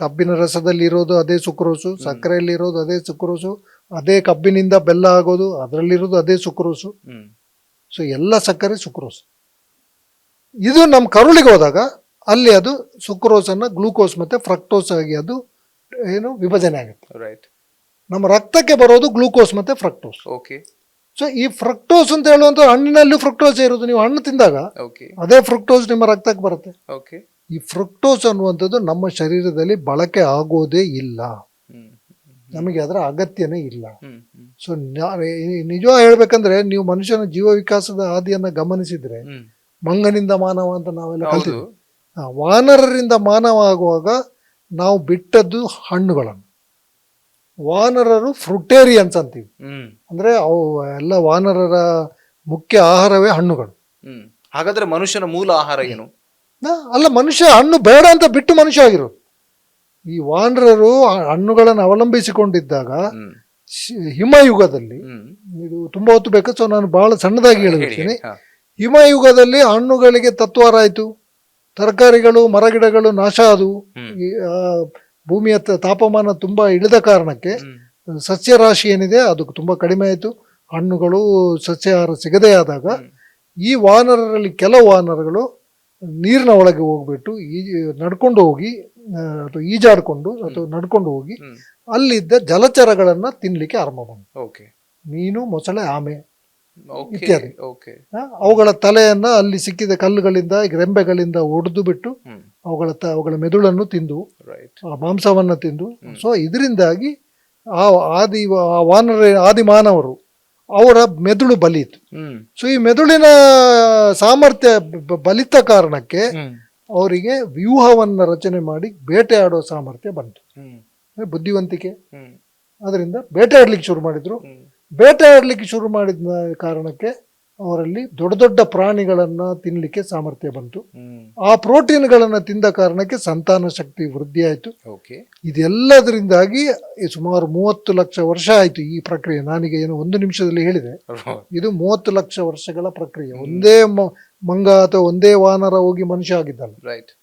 ಕಬ್ಬಿನ ರಸದಲ್ಲಿ ಇರೋದು ಅದೇ ಸುಕ್ರೋಸು ಸಕ್ಕರೆಯಲ್ಲಿ ಇರೋದು ಅದೇ ಸುಕ್ರೋಸು ಅದೇ ಕಬ್ಬಿನಿಂದ ಬೆಲ್ಲ ಆಗೋದು ಅದರಲ್ಲಿರೋದು ಅದೇ ಸುಕ್ರೋಸು. ಸೊ ಎಲ್ಲ ಸಕ್ಕರೆ ಸುಕ್ರೋಸ್. ಇದು ನಮ್ಮ ಕರುಳಿಗೆ ಹೋದಾಗ ಅಲ್ಲಿ ಅದು ಸುಕ್ರೋಸನ್ನು ಗ್ಲೂಕೋಸ್ ಮತ್ತೆ ಫ್ರಕ್ಟೋಸ್ ಆಗಿ ಅದು ಏನು ವಿಭಜನೆ ಆಗುತ್ತೆ. ರೈಟ್ ನಮ್ಮ ರಕ್ತಕ್ಕೆ ಬರೋದು ಗ್ಲೂಕೋಸ್ ಮತ್ತೆ ಫ್ರಕ್ಟೋಸ್. ಓಕೆ ಸೊ ಈ ಫ್ರಕ್ಟೋಸ್ ಅಂತ ಹೇಳುವಂತ ಹಣ್ಣಿನಲ್ಲಿ ಫ್ರಕ್ಟೋಸ್ ಇರೋದು. ನೀವು ಹಣ್ಣು ತಿಂದಾಗ ಓಕೆ ಅದೇ ಫ್ರಕ್ಟೋಸ್ ನಿಮ್ಮ ರಕ್ತಕ್ಕೆ ಬರುತ್ತೆ. ಓಕೆ ಈ ಫ್ರಕ್ಟೋಸ್ ಅನ್ನುವಂಥದ್ದು ನಮ್ಮ ಶರೀರದಲ್ಲಿ ಬಳಕೆ ಆಗೋದೇ ಇಲ್ಲ. ನಮಗೆ ಅದರ ಅಗತ್ಯನೇ ಇಲ್ಲ. ಸೊ ನಿಜ ಹೇಳ್ಬೇಕಂದ್ರೆ ನೀವು ಮನುಷ್ಯನ ಜೀವ ವಿಕಾಸದ ಹಾದಿಯನ್ನ ಗಮನಿಸಿದ್ರೆ ಮಂಗನಿಂದ ಮಾನವ ಅಂತ ನಾವೆಲ್ಲ ಕಲ್ತಿದ್ವಿ ವಾನರರಿಂದ ಮಾನವ ಆಗುವಾಗ ನಾವು ಬಿಟ್ಟದ್ದು ಹಣ್ಣುಗಳನ್ನು. ವಾನರರು ಫ್ರುಟೇರಿಯನ್ಸ್ ಅಂತೀವಿ. ಅಂದ್ರೆ ಅವು ಎಲ್ಲ ವಾನರರ ಮುಖ್ಯ ಆಹಾರವೇ ಹಣ್ಣುಗಳು. ಹಾಗಾದ್ರೆ ಮನುಷ್ಯನ ಮೂಲ ಆಹಾರ ಏನು? ಅಲ್ಲ ಮನುಷ್ಯ ಹಣ್ಣು ಬೇಡ ಅಂತ ಬಿಟ್ಟು ಮನುಷ್ಯ ಆಗಿರು ಈ ವಾನರರು ಹಣ್ಣುಗಳನ್ನು ಅವಲಂಬಿಸಿಕೊಂಡಿದ್ದಾಗ ಹಿಮಯುಗದಲ್ಲಿ ಇದು ತುಂಬಾ ಹೊತ್ತು ಬೇಕು ಸೊ ನಾನು ಬಹಳ ಸಣ್ಣದಾಗಿ ಹೇಳಿದ್ದೀನಿ ಹೇಳಿರ್ತೀನಿ. ಹಿಮಯುಗದಲ್ಲಿ ಹಣ್ಣುಗಳಿಗೆ ತತ್ವಾರ ಆಯಿತು ತರಕಾರಿಗಳು ಮರಗಿಡಗಳು ನಾಶ ಆದವು. ಭೂಮಿಯ ತಾಪಮಾನ ತುಂಬಾ ಇಳಿದ ಕಾರಣಕ್ಕೆ ಸಸ್ಯ ಸಸ್ಯರಾಶಿ ಏನಿದೆ ಅದು ತುಂಬಾ ಕಡಿಮೆ ಆಯಿತು. ಹಣ್ಣುಗಳು ಸಸ್ಯಹಾರ ಸಿಗದೇ ಆದಾಗ ಈ ವಾನರರಲ್ಲಿ ಕೆಲವು ವಾನರಗಳು ನೀರಿನ ಒಳಗೆ ಹೋಗ್ಬಿಟ್ಟು ಈ ನಡ್ಕೊಂಡು ಹೋಗಿ ಅಥವಾ ಈಜಾಡ್ಕೊಂಡು ಅಥವಾ ನಡ್ಕೊಂಡು ಹೋಗಿ ಅಲ್ಲಿದ್ದ ಜಲಚರಗಳನ್ನ ತಿನ್ಲಿಕ್ಕೆ ಆರಂಭ ಬಂತು. ಓಕೆ. ಮೀನು ಮೊಸಳೆ ಆಮೆ ಇತ್ಯಾದಿ. ಅವುಗಳ ತಲೆಯನ್ನ ಅಲ್ಲಿ ಸಿಕ್ಕಿದ ಕಲ್ಲುಗಳಿಂದ ರೆಂಬೆಗಳಿಂದ ಒಡೆದು ಬಿಟ್ಟು ಅವುಗಳ ತ ಅವುಗಳ ಮೆದುಳನ್ನು ತಿಂದು ರೈಟ್ ಆ ಮಾಂಸವನ್ನ ತಿಂದು. ಸೊ ಇದರಿಂದಾಗಿ ಆ ಆದಿ ಆ ವಾನರ ಆದಿ ಮಾನವರು ಅವರ ಮೆದುಳು ಬಲಿತು ಸೊ ಈ ಮೆದುಳಿನ ಸಾಮರ್ಥ್ಯ ಬಲಿತ ಕಾರಣಕ್ಕೆ ಅವರಿಗೆ ವ್ಯೂಹವನ್ನ ರಚನೆ ಮಾಡಿ ಬೇಟೆಯಾಡೋ ಸಾಮರ್ಥ್ಯ ಬಂತು. ಬುದ್ಧಿವಂತಿಕೆ. ಅದರಿಂದ ಅದರಿಂದ ಬೇಟೆಯಾಡ್ಲಿಕ್ಕೆ ಶುರು ಮಾಡಿದ್ರು. ಬೇಟೆಯಾಡ್ಲಿಕ್ಕೆ ಶುರು ಮಾಡಿದ ಕಾರಣಕ್ಕೆ ಅವರಲ್ಲಿ ದೊಡ್ಡ ದೊಡ್ಡ ಪ್ರಾಣಿಗಳನ್ನ ತಿನ್ನಲಿಕ್ಕೆ ಸಾಮರ್ಥ್ಯ ಬಂತು. ಆ ಪ್ರೋಟೀನ್ಗಳನ್ನ ತಿಂದ ಕಾರಣಕ್ಕೆ ಸಂತಾನ ಶಕ್ತಿ ವೃದ್ಧಿ ಆಯಿತು. ಓಕೆ. ಇದೆಲ್ಲದರಿಂದಾಗಿ ಸುಮಾರು ಮೂವತ್ತು ಲಕ್ಷ ವರ್ಷ ಆಯಿತು ಈ ಪ್ರಕ್ರಿಯೆ. ನಾನೀಗ ಏನು ಒಂದು ನಿಮಿಷದಲ್ಲಿ ಹೇಳಿದೆ. ಇದು ಮೂವತ್ತು ಲಕ್ಷ ವರ್ಷಗಳ ಪ್ರಕ್ರಿಯೆ. ಒಂದೇ ಮಂಗ ಅಥವಾ ಒಂದೇ ವಾನರ ಹೋಗಿ ಮನುಷ್ಯ ಆಗಿದ್ದಲ್ಲ. ರೈಟ್